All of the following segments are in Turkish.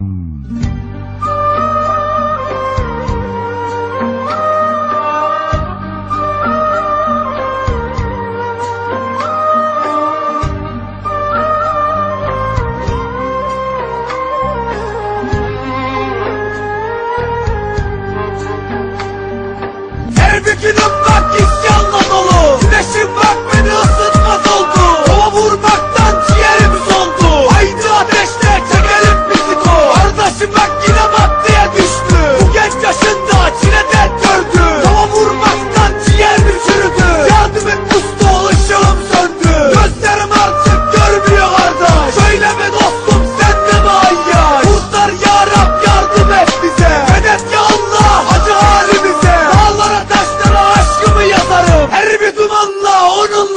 Her bir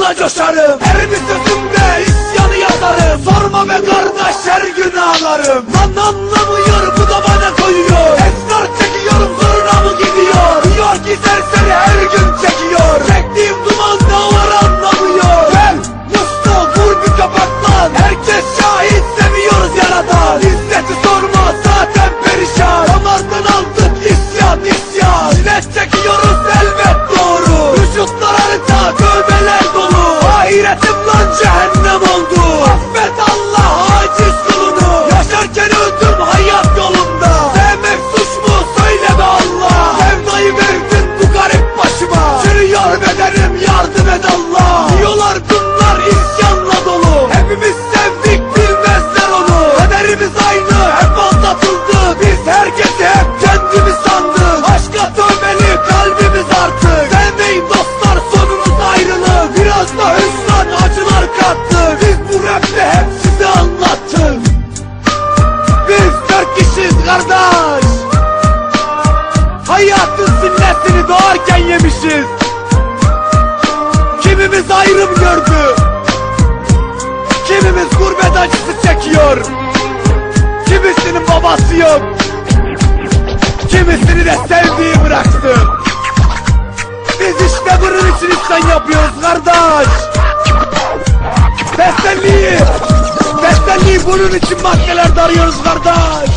onunla coşarım. Her bir sözümde isyanı yazarım. Sorma be kardeş her gün ağlarım. Lan anlamıyor bu da bana koyuyor. Esrar çekiyorum zoruna mı gidiyor? Diyor ki serseri her gün çekiyor. Çektiğim dumanda var anlamıyor. Gel Mustafa vur bir kapaklan Herkes şahit seviyoruz yaradan kardeş. Hayatın sinnesini doğarken yemişiz. Kimimiz ayrım gördü. Kimimiz gurbet acısı çekiyor. Kimisinin babası yok. Kimisini de sevdiği bıraktı. Biz işte bunun için isyan yapıyoruz kardeş. Teselliyi Teselliyi bunun için maddelerde arıyoruz kardeş